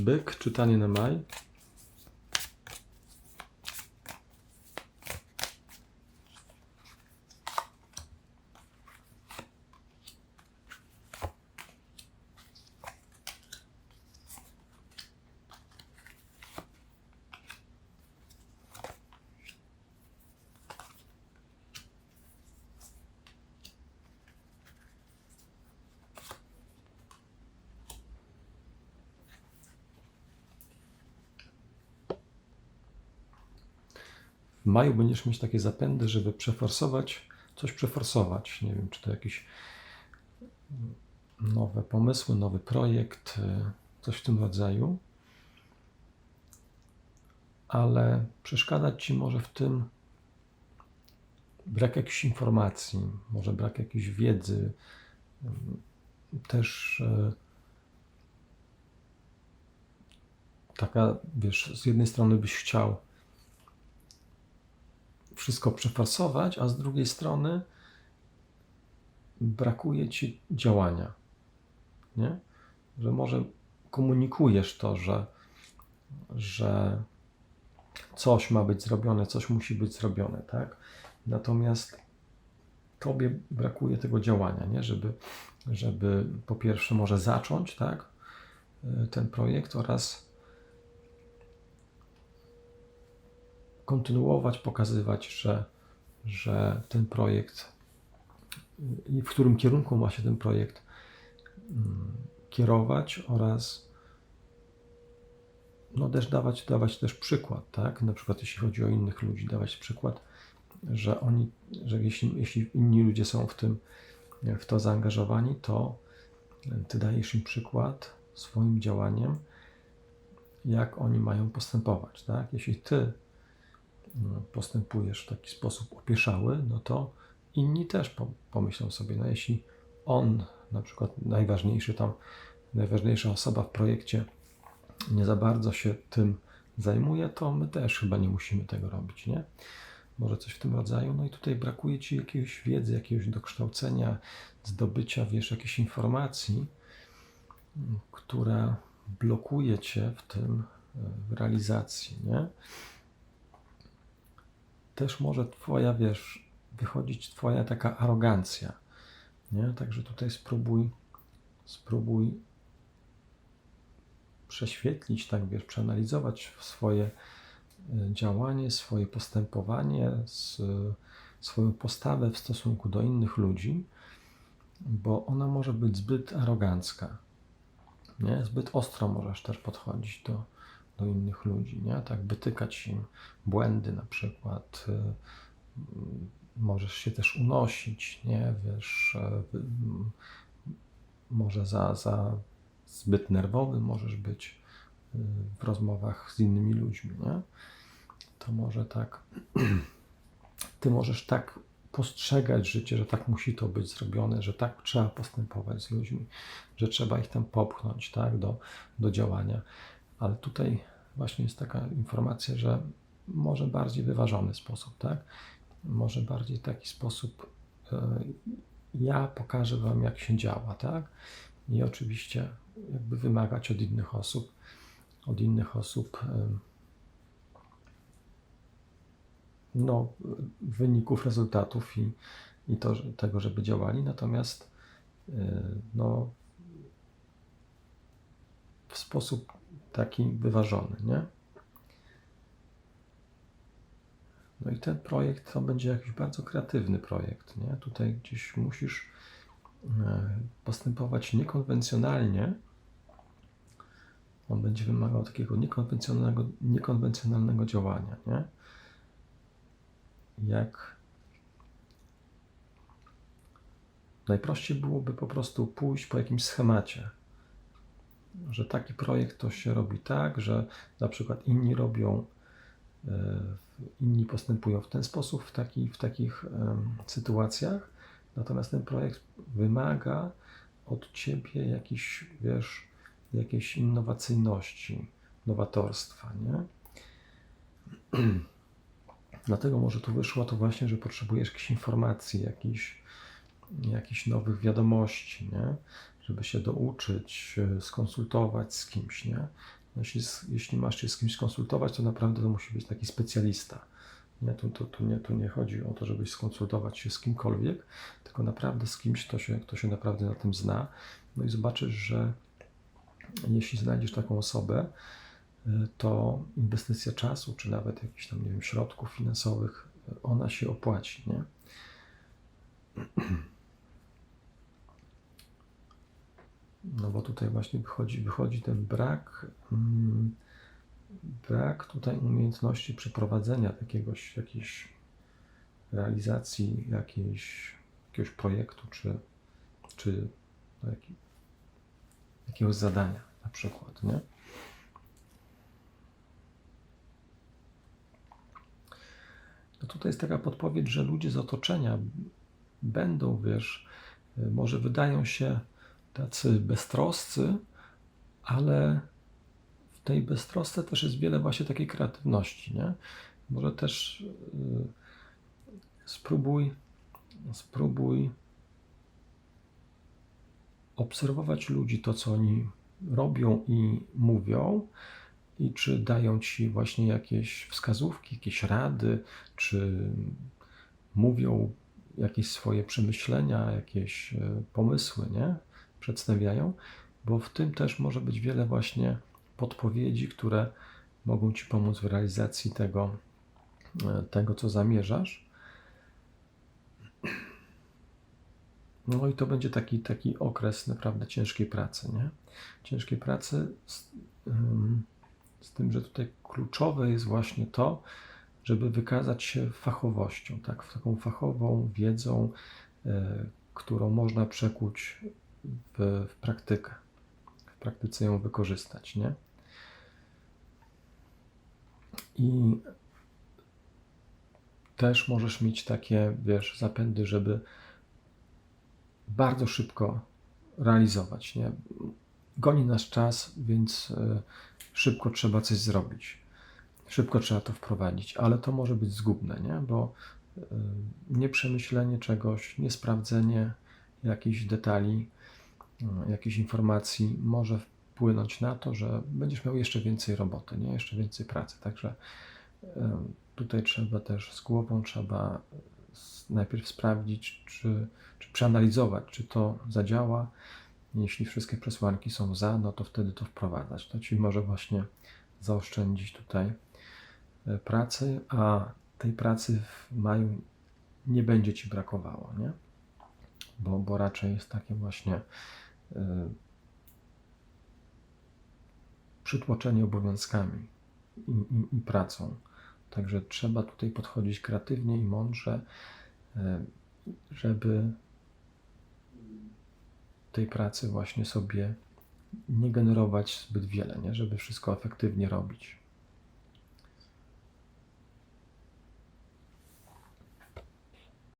Byk, czytanie na maj. W maju będziesz mieć takie zapędy, żeby przeforsować, coś przeforsować. Nie wiem, czy to jakieś nowe pomysły, nowy projekt, y, coś w tym rodzaju. Ale przeszkadzać ci może w tym brak jakichś informacji, może brak jakiejś wiedzy, y, też y, taka, wiesz, z jednej strony byś chciał wszystko przeforsować, a z drugiej strony brakuje ci działania. Nie? Że może komunikujesz to, że, że coś ma być zrobione, coś musi być zrobione, tak? Natomiast tobie brakuje tego działania, nie? Żeby, żeby po pierwsze może zacząć, tak? Ten projekt oraz kontynuować, pokazywać, że, że ten projekt i w którym kierunku ma się ten projekt mm, kierować oraz no też dawać, dawać też przykład, tak? Na przykład jeśli chodzi o innych ludzi, dawać przykład, że oni, że jeśli, jeśli inni ludzie są w tym, w to zaangażowani, to ty dajesz im przykład swoim działaniem, jak oni mają postępować, tak? Jeśli ty postępujesz w taki sposób opieszały, no to inni też pomyślą sobie, no jeśli on, na przykład najważniejszy tam, najważniejsza osoba w projekcie nie za bardzo się tym zajmuje, to my też chyba nie musimy tego robić, nie? Może coś w tym rodzaju. No i tutaj brakuje ci jakiejś wiedzy, jakiegoś dokształcenia, zdobycia, wiesz, jakiejś informacji, która blokuje cię w tym, w realizacji, nie? Też może twoja, wiesz, wychodzić twoja taka arogancja, nie? Także tutaj spróbuj, spróbuj prześwietlić, tak wiesz, przeanalizować swoje e, działanie, swoje postępowanie, swoją postawę w stosunku do innych ludzi, bo ona może być zbyt arogancka. Nie? Zbyt ostro możesz też podchodzić do, do innych ludzi, nie? Tak wytykać im błędy na przykład. Y, możesz się też unosić, nie? Wiesz, e, może za, za zbyt nerwowy możesz być y, w rozmowach z innymi ludźmi, nie? To może tak, ty możesz tak postrzegać życie, że tak musi to być zrobione, że tak trzeba postępować z ludźmi, że trzeba ich tam popchnąć, tak, do, do działania ale tutaj właśnie jest taka informacja, że może bardziej wyważony sposób, tak? Może bardziej taki sposób, e, ja pokażę Wam, jak się działa, tak? I oczywiście jakby wymagać od innych osób, od innych osób e, no, wyników, rezultatów i, i to, tego, żeby działali, natomiast e, no, w sposób taki wyważony, nie? No i ten projekt to będzie jakiś bardzo kreatywny projekt, nie? Tutaj gdzieś musisz e, postępować niekonwencjonalnie. On będzie wymagał takiego niekonwencjonalnego, niekonwencjonalnego działania, nie? Jak najprościej byłoby po prostu pójść po jakimś schemacie, że taki projekt to się robi tak, że na przykład inni robią, e, inni postępują w ten sposób, w, taki, w takich sytuacjach, natomiast ten projekt wymaga od ciebie jakiejś, wiesz, jakiejś innowacyjności, nowatorstwa, nie? Dlatego może tu wyszło to właśnie, że potrzebujesz jakichś informacji, jakichś, jakichś nowych wiadomości, nie? Żeby się douczyć, e, skonsultować z kimś, nie? Jeśli, jeśli masz się z kimś skonsultować, to naprawdę to musi być taki specjalista. Nie, tu, tu, tu, nie, tu nie chodzi o to, żebyś skonsultować się z kimkolwiek, tylko naprawdę z kimś, kto się, kto się naprawdę na tym zna. No i zobaczysz, że jeśli znajdziesz taką osobę, y, to inwestycja czasu, czy nawet jakichś tam, nie wiem, środków finansowych, y, ona się opłaci, nie? No bo tutaj właśnie wychodzi, wychodzi ten brak, mm, brak tutaj umiejętności przeprowadzenia jakiegoś, jakiejś realizacji jakiejś, jakiegoś projektu, czy, czy no, jaki, jakiegoś zadania na przykład, nie? No tutaj jest taka podpowiedź, że ludzie z otoczenia będą, wiesz, może wydają się tacy beztroscy, ale w tej beztrosce też jest wiele właśnie takiej kreatywności, nie? Może też y, spróbuj, spróbuj obserwować ludzi, to co oni robią i mówią, i czy dają ci właśnie jakieś wskazówki, jakieś rady, czy mówią jakieś swoje przemyślenia, jakieś e, pomysły, nie? Przedstawiają, bo w tym też może być wiele właśnie podpowiedzi, które mogą ci pomóc w realizacji tego, e, tego co zamierzasz. No i to będzie taki, taki okres naprawdę ciężkiej pracy, nie? Ciężkiej pracy z, z tym, że tutaj kluczowe jest właśnie to, żeby wykazać się fachowością, tak? Taką fachową wiedzą, y, którą można przekuć w, w praktykę, w praktyce ją wykorzystać, nie? I też możesz mieć takie, wiesz, zapędy, żeby bardzo szybko realizować, nie? Goni nas czas, więc y, szybko trzeba coś zrobić. Szybko trzeba to wprowadzić, ale to może być zgubne, nie? Bo y, nieprzemyślenie czegoś, niesprawdzenie jakichś detali, jakichś informacji może wpłynąć na to, że będziesz miał jeszcze więcej roboty, nie? Jeszcze więcej pracy. Także tutaj trzeba też z głową, trzeba najpierw sprawdzić, czy, czy przeanalizować, czy to zadziała. Jeśli wszystkie przesłanki są za, no to wtedy to wprowadzać. To ci może właśnie zaoszczędzić tutaj e, pracy, a tej pracy w maju nie będzie ci brakowało, nie? Bo, bo raczej jest takie właśnie y, przytłoczenie obowiązkami i, i, i pracą. Także trzeba tutaj podchodzić kreatywnie i mądrze, y, żeby tej pracy właśnie sobie nie generować zbyt wiele, nie? żeby wszystko efektywnie robić.